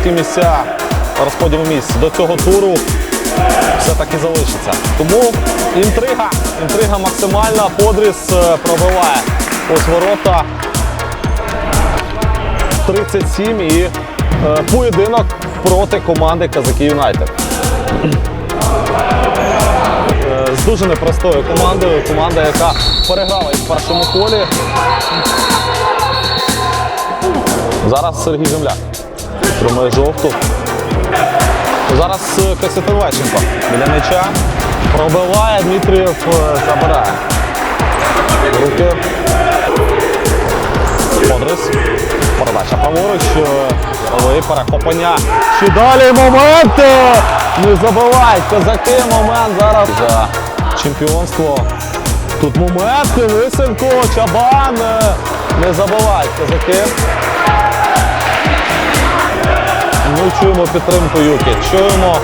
всі ті місця розподілу місць до цього туру все таки залишиться. Тому інтрига, інтрига максимальна. Подріс е, пробиває ось ворота 37 і е, поєдинок проти команди Казаки Юнайтед. Е, З дуже непростою командою. Команда, яка переграла в першому колі. Зараз Сергій Земляк тримає жовту. Зараз е, Костянтин Лещенко біля м'яча. Пробиває, Дмитрієв е, забирає. Руки. Подрис. Передача праворуч. е, Яровий перехоплення. Ще далі момент. е, Не забивають козаки. Момент зараз за чемпіонство. Тут момент. Лисенко, Чабан. е, Не забивають козаки. Ми чуємо підтримку Юкі. Чуємо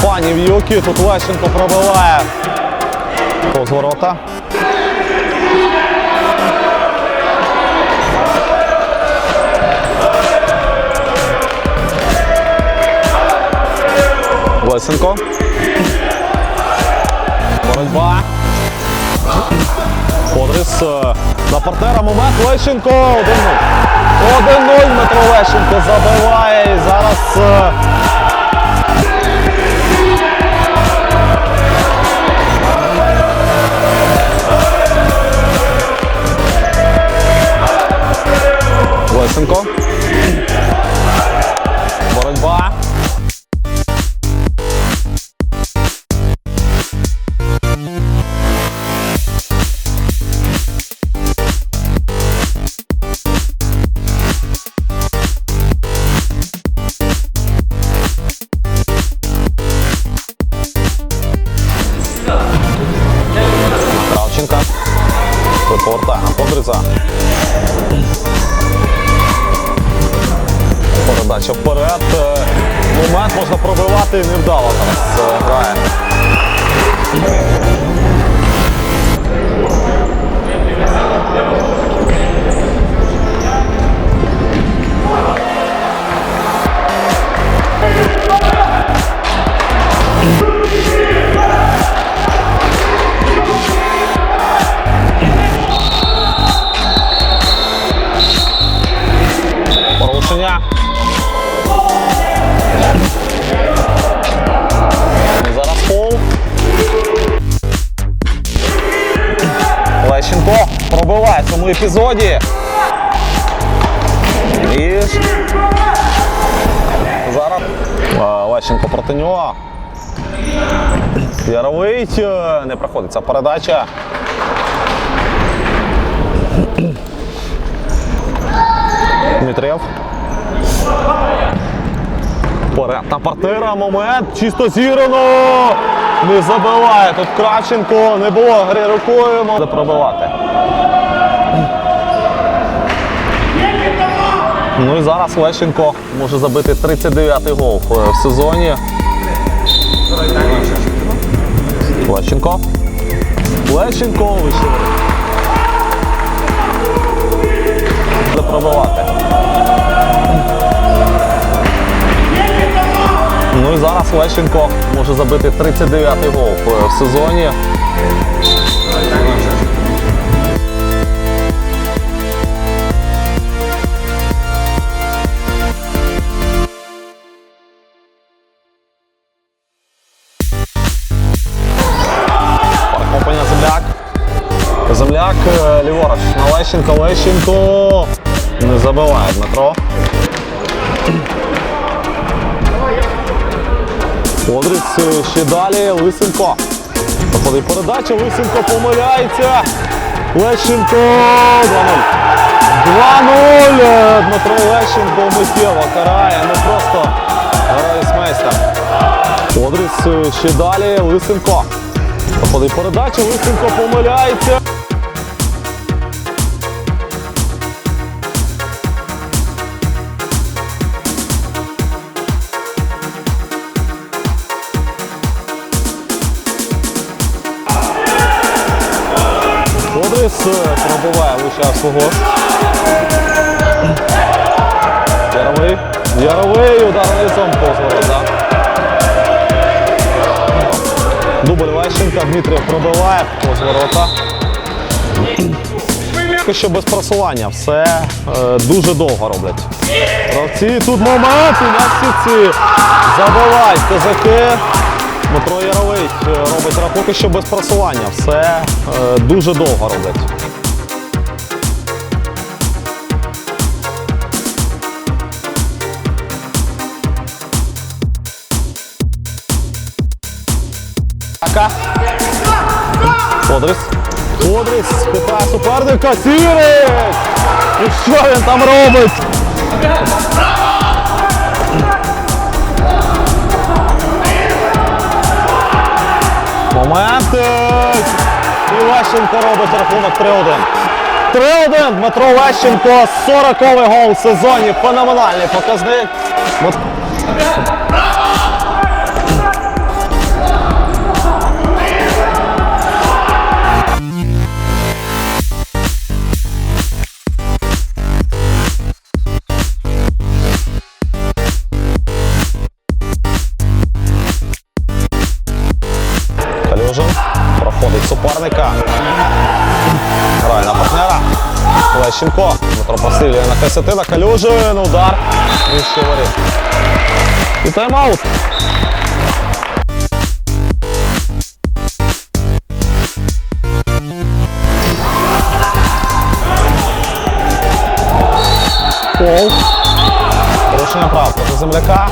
фанів Юкі. Тут Лещенко пробиває. Повз ворота. Лесенко. Боротьба. Подрис е, на партнера момент Лещенко. 1-0. 1-0 Дмитро Лещенко забиває і зараз. е, Лещенко. Передача вперед. Е, Момент можна пробивати і невдало зараз е, грає. Епізоді. І ж- зараз Лещенко проти нього. Яровий е, не проходить ця передача. Дмитрієв. Вперед на партнера момент. Чисто зірано. Не забиває. Тут Кравченко. Не було гри рукою. Може пробивати. Ну і зараз Лещенко може забити 39-й гол е, в сезоні. Лещенко. Лещенко вийшов. Буде. Ну і зараз Лещенко може забити 39-й гол е, в сезоні. Ліворуч на Лещенко. Лещенко не забиває Дмитро. Подріс е, ще далі. Лисенко. Проходить передача. Лисенко помиляється. Лещенко 2-0. 2-0. Е, Дмитро Лещенко миттєво карає. Не просто грайсмейстер. Подріс е, ще далі. Лисенко. Проходить передача. Лисенко помиляється. Пробиває лише свого. Яровий Яровий удар низом позворота. Дубль Лещенка, Дмитрів пробиває позворота. Поки що без просування, все е, дуже довго роблять. Гравці тут момент і на сітці забивають козаки. Дмитро Яровий е, робить поки що без просування, все е, дуже довго роблять. Ака. Подрис. Подрис. Питає суперника. Сірик! І що він там робить? Моментик! І Лещенко робить рахунок 3-1. 3-1. Дмитро Лещенко, 40-й гол в сезоні. Феноменальний показник. Суперника. Грає на партнера. Лещенко. Дмитро посилює на Касятина. Калюжин. Удар. І ще воріт. І тайм-аут. Земляка.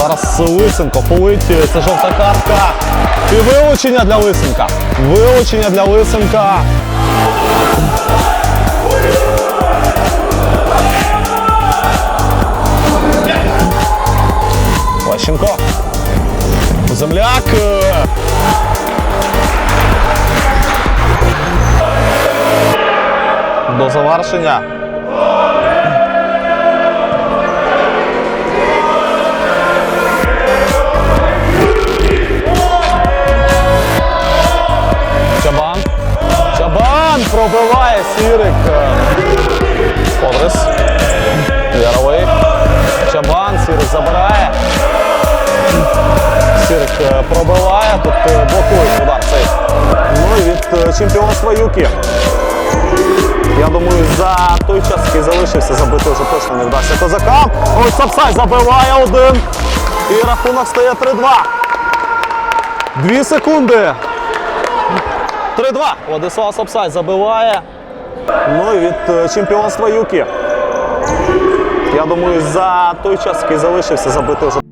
Зараз Лисенко полить. Це жовта картка. І вилучення для Лисенка. Вилучення для Лисенка. Лещенко. Земляк. До завершення. Пробиває Сірик. Подрис. Яровий. Чабан, Сірик забирає. Сірик е, пробиває, тут е, блокує удар цей. Ну і від е, чемпіонства Юкі. Я думаю, за той час, який залишився, забити вже точно не вдасться козакам. Ось Сапсай забиває один. І рахунок стає 3-2. Дві секунди. 3-2. Владислав Сапсай забиває. Ну і від е, чемпіонства Юкі. Я думаю, за той час, який залишився, забити вже